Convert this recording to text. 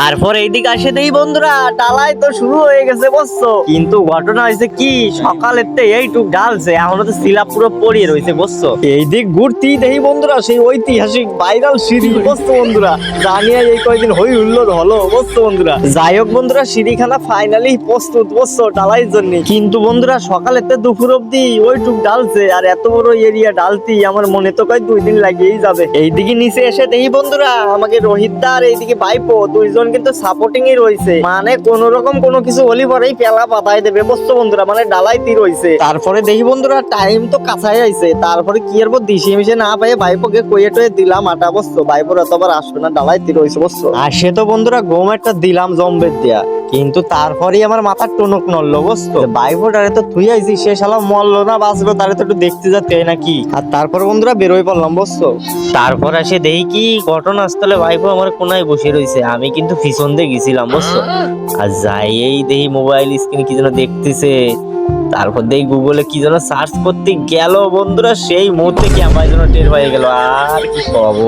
তারপর এইদিকে আসে দেই বন্ধুরা ডালাই তো শুরু হয়ে গেছে, বুঝছ? কিন্তু ঘটনা হয়েছে কি, সকালের তে এইটুক ঢালছে, এখনও তো শিলা পুরো পড়িয়ে রয়েছে, বুঝছ? এইদিক ঘুরতেই দেখি বন্ধুরা, সেই ঐতিহাসিক ভাইরাল সিঁড়ি, বুঝছ বন্ধুরা? জানিয়ে এই কয়েকদিন হই হুল্লোড় হলো, বুঝছ বন্ধুরা? যাই হোক বন্ধুরা, সিঁড়িখানা ফাইনালি প্রস্তুত, বুঝছ ডালাইয়ের জন্য। কিন্তু বন্ধুরা, সকালের তে দুপুর অব্দি ওইটুক ডালছে আর এত বড় এরিয়া ডালতি আমার মনে তো কয় দুই দিন লাগিয়েই যাবে। এইদিকে নিচে এসে দেখি বন্ধুরা, আমাকে রোহিত আর এইদিকে ভাইপো, দুইজন কিন্তু সাপোর্টিং রয়েছে। মানে কোন রকম কোনো কিছু হলি পরেই পেলা পাতায় দেবে। বুঝছ বন্ধুরা? মানে ডালাইতি রয়েছে। তারপরে দেখি বন্ধুরা টাইম তো কাছাই আইছে। তারপরে কি আর দিশে মিশে না পাই ভাইপোকে কইয়ে টয়ে দিলাম আটা বসতো ভাইপোর এতবার আসবে না, ডালাইতি রয়েছে, বুঝছ? আর সে তো বন্ধুরা গম একটা দিলাম জম্বের দেয়া। কিন্তু তারপরেই আমার মাথার টনক নড়লো বুঝতো ভাই তো তুই আইসি সে শালা মরলো না, বাঁচলো, তারে তো একটু দেখতে যাতে নাকি? আর তারপর বন্ধুরা বেরোই পড়লাম, বুঝছ? তারপর আসে দেখি কি ঘটনাস্থলে বাইফো আমার কোনায় বসে রয়েছে আমি কিন্তু পিছন দিয়ে গেছিলাম, বুঝছ? আর যাইয়েই দেখি মোবাইল স্ক্রিন কি যেন দেখতেছে। তারপর দেখি গুগলে কি যেন সার্চ করতে গেল, বন্ধুরা, সেই মুহূর্তে কি আমার যেন টের হয়ে গেল। আর কি কব?